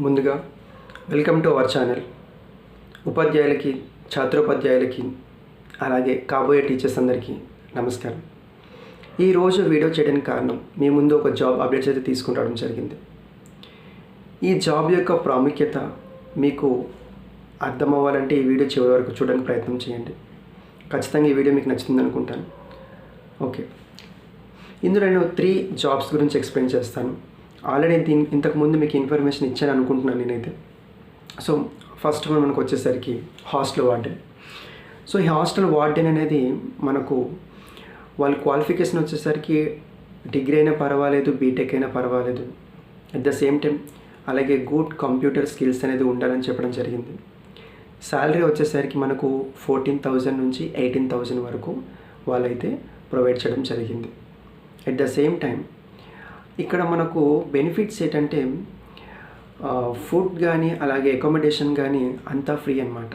ముందుగా welcome to our channel. ఉపాధ్యాయులకి ఛాత్రోపాధ్యాయులకి అలాగే కాబోయే టీచర్స్ అందరికీ నమస్కారం. ఈరోజు వీడియో చేయడానికి కారణం మీ ముందు ఒక జాబ్ అప్డేట్స్ అయితే తీసుకుని జరిగింది. ఈ జాబ్ యొక్క ప్రాముఖ్యత మీకు అర్థం అవ్వాలంటే ఈ వీడియో చివరి వరకు చూడడానికి ప్రయత్నం చేయండి. ఖచ్చితంగా ఈ వీడియో మీకు నచ్చుతుంది అనుకుంటాను. ఓకే. ఇందులో నేను త్రీ జాబ్స్ గురించి ఎక్స్ప్లెయిన్ చేస్తాను. ఆల్రెడీ దీని ఇంతకుముందు మీకు ఇన్ఫర్మేషన్ ఇచ్చాను అనుకుంటున్నాను నేనైతే. సో ఫస్ట్ వన్ మనకు వచ్చేసరికి హాస్టల్ వార్డెన్. సో ఈ హాస్టల్ వార్డెన్ అనేది మనకు వాళ్ళ క్వాలిఫికేషన్ వచ్చేసరికి డిగ్రీ అయినా పర్వాలేదు బీటెక్ అయినా పర్వాలేదు. అట్ ద సేమ్ టైం అలాగే గుడ్ కంప్యూటర్ స్కిల్స్ అనేది ఉండాలని చెప్పడం జరిగింది. శాలరీ వచ్చేసరికి మనకు ఫోర్టీన్ థౌజండ్ నుంచి ఎయిటీన్ థౌజండ్ వరకు వాళ్ళైతే ప్రొవైడ్ చేయడం జరిగింది. అట్ ద సేమ్ టైం ఇక్కడ మనకు బెనిఫిట్స్ ఏంటంటే ఫుడ్ కానీ అలాగే అకామిడేషన్ కానీ అంతా ఫ్రీ అనమాట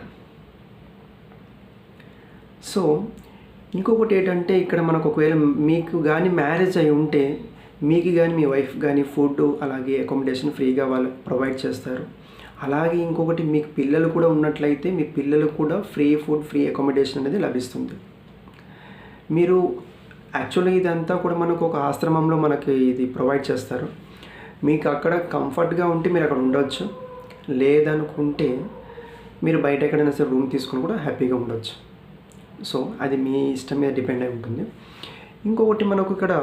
సో ఇంకొకటి ఏంటంటే ఇక్కడ మనకు ఒకవేళ మీకు కానీ మ్యారేజ్ అయి ఉంటే మీకు కానీ మీ వైఫ్ కానీ ఫుడ్ అలాగే అకామిడేషన్ ఫ్రీగా వాళ్ళు ప్రొవైడ్ చేస్తారు. అలాగే ఇంకొకటి మీకు పిల్లలు కూడా ఉన్నట్లయితే మీ పిల్లలు కూడా ఫ్రీ ఫుడ్ ఫ్రీ అకామిడేషన్ అనేది లభిస్తుంది. మీరు యాక్చువల్లీ ఇదంతా కూడా మనకు ఒక ఆశ్రమంలో మనకి ఇది ప్రొవైడ్ చేస్తారు. మీకు అక్కడ కంఫర్ట్గా ఉంటే మీరు అక్కడ ఉండొచ్చు. లేదనుకుంటే మీరు బయట ఎక్కడైనా సరే రూమ్ తీసుకుని కూడా హ్యాపీగా ఉండొచ్చు. సో అది మీ ఇష్టం మీద డిపెండ్ అయి ఉంటుంది. ఇంకొకటి మనకు ఇక్కడ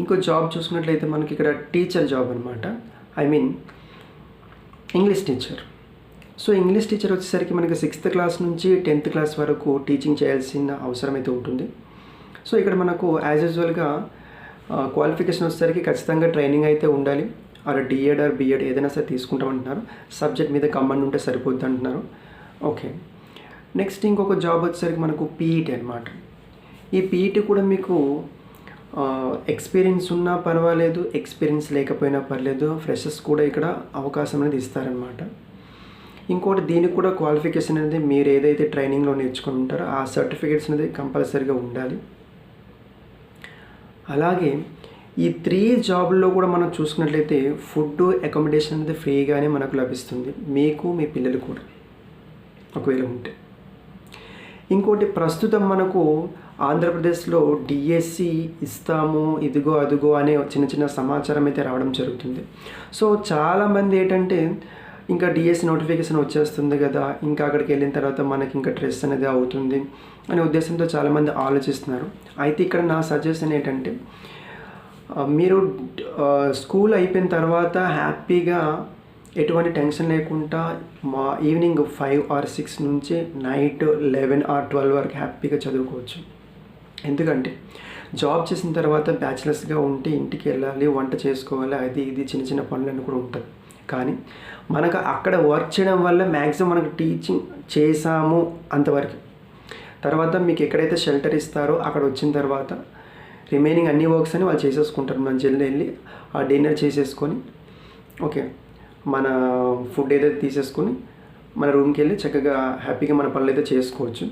ఇంకో జాబ్ చూసుకున్నట్లయితే మనకి ఇక్కడ టీచర్ జాబ్ అనమాట I mean English teacher so English teacher వచ్చేసరికి మనకి సిక్స్త్ క్లాస్ నుంచి టెన్త్ క్లాస్ వరకు టీచింగ్ చేయాల్సిన అవసరం అయితే ఉంటుంది. సో ఇక్కడ మనకు యాజ్ యూజువల్గా క్వాలిఫికేషన్ వచ్చేసరికి ఖచ్చితంగా ట్రైనింగ్ అయితే ఉండాలి. అలా డిఎడ్ ఆర్ బిఎడ్ ఏదైనా సరే తీసుకుంటామంటున్నారు. సబ్జెక్ట్ మీద కమాండ్ ఉంటే సరిపోద్ది అంటున్నారు. ఓకే నెక్స్ట్ ఇంకొక జాబ్ వచ్చేసరికి మనకు పీఈటీ అనమాట ఈ పీఈటీ కూడా మీకు ఎక్స్పీరియన్స్ ఉన్నా పర్వాలేదు ఎక్స్పీరియన్స్ లేకపోయినా పర్లేదు ఫ్రెషర్స్ కూడా ఇక్కడ అవకాశం అనేది ఇస్తారనమాట ఇంకోటి దీనికి కూడా క్వాలిఫికేషన్ అనేది మీరు ఏదైతే ట్రైనింగ్లో నేర్చుకుని ఉంటారో ఆ సర్టిఫికేట్స్ అనేది కంపల్సరీగా ఉండాలి. అలాగే ఈ త్రీ జాబ్లో కూడా మనం చూసుకున్నట్లయితే ఫుడ్ అకామిడేషన్ అనేది ఫ్రీగానే మనకు లభిస్తుంది. మీకు మీ పిల్లలు కూడా. ఒకవేళ ఉంటే. ఇంకోటి ప్రస్తుతం మనకు ఆంధ్రప్రదేశ్లో డిఎస్సి ఇస్తాము ఇదిగో అదిగో అనే చిన్న చిన్న సమాచారం అయితే రావడం జరుగుతుంది. సో చాలామంది ఏంటంటే ఇంకా డిఎస్సి నోటిఫికేషన్ వచ్చేస్తుంది కదా ఇంకా అక్కడికి వెళ్ళిన తర్వాత మనకి ఇంకా స్ట్రెస్ అనేది అవుతుంది అనే ఉద్దేశంతో చాలామంది ఆలోచిస్తున్నారు. అయితే ఇక్కడ నా సజెషన్ ఏంటంటే మీరు స్కూల్ అయిపోయిన తర్వాత హ్యాపీగా ఎటువంటి టెన్షన్ లేకుండా మా ఈవినింగ్ ఫైవ్ ఆర్ సిక్స్ నుంచి నైట్ లెవెన్ ఆర్ ట్వెల్వ్ వరకు హ్యాపీగా చదువుకోవచ్చు. ఎందుకంటే జాబ్ చేసిన తర్వాత బ్యాచిలర్స్గా ఉంటే ఇంటికి వెళ్ళాలి వంట చేసుకోవాలి అది ఇది చిన్న చిన్న పనులన్నీ కూడా ఉంటుంది కానీ మనకు అక్కడ వర్క్ చేయడం వల్ల మ్యాక్సిమం మనకు టీచింగ్ చేసాము అంతవరకు. తర్వాత మీకు ఎక్కడైతే షెల్టర్ ఇస్తారో అక్కడ వచ్చిన తర్వాత రిమైనింగ్ అన్ని వర్క్స్ అని వాళ్ళు చేసేసుకుంటారు. మనం జల్దీ వెళ్ళి ఆ డిన్నర్ చేసేసుకొని ఓకే మన ఫుడ్ ఏదైతే తీసేసుకొని మన రూమ్కి వెళ్ళి చక్కగా హ్యాపీగా మన పనులు అయితే చేసుకోవచ్చు.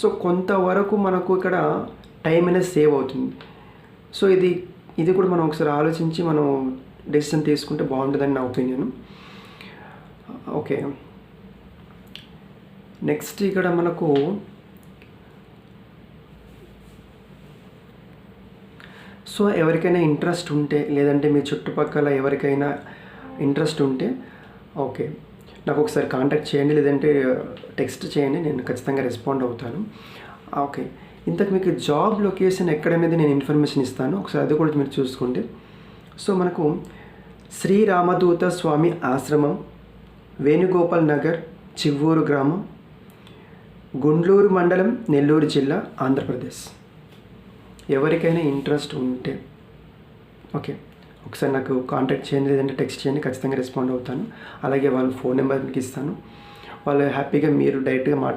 సో కొంతవరకు మనకు ఇక్కడ టైం అనేది సేవ్ అవుతుంది. సో ఇది ఇది కూడా మనం ఒకసారి ఆలోచించి మనం డెసిషన్ తీసుకుంటే బాగుంటుందని నా ఒపీనియన్. ఓకే. నెక్స్ట్ ఇక్కడ మనకు సో ఎవరికైనా ఇంట్రెస్ట్ ఉంటే లేదంటే మీ చుట్టుపక్కల ఎవరికైనా ఇంట్రెస్ట్ ఉంటే ఓకే. నాకు ఒకసారి కాంటాక్ట్ చేయండి లేదంటే టెక్స్ట్ చేయండి నేను ఖచ్చితంగా రెస్పాండ్ అవుతాను. ఓకే. ఇంతకు మీకు జాబ్ లొకేషన్ ఎక్కడనేది నేను ఇన్ఫర్మేషన్ ఇస్తాను. ఒకసారి అది కూడా మీరు చూసుకోండి. సో మనకు శ్రీరామదూత స్వామి ఆశ్రమం వేణుగోపాల్ నగర్ చివ్వూరు గ్రామం గుండ్లూరు మండలం నెల్లూరు జిల్లా ఆంధ్రప్రదేశ్. ఎవరికైనా ఇంట్రెస్ట్ ఉంటే ఓకే ఒకసారి నాకు కాంటాక్ట్ చేయండి లేదంటే టెక్స్ట్ చేయండి ఖచ్చితంగా రెస్పాండ్ అవుతాను. అలాగే వాళ్ళ ఫోన్ నెంబర్ మీకు ఇస్తాను. వాళ్ళు హ్యాపీగా మీరు డైరెక్ట్గా మాట్లాడు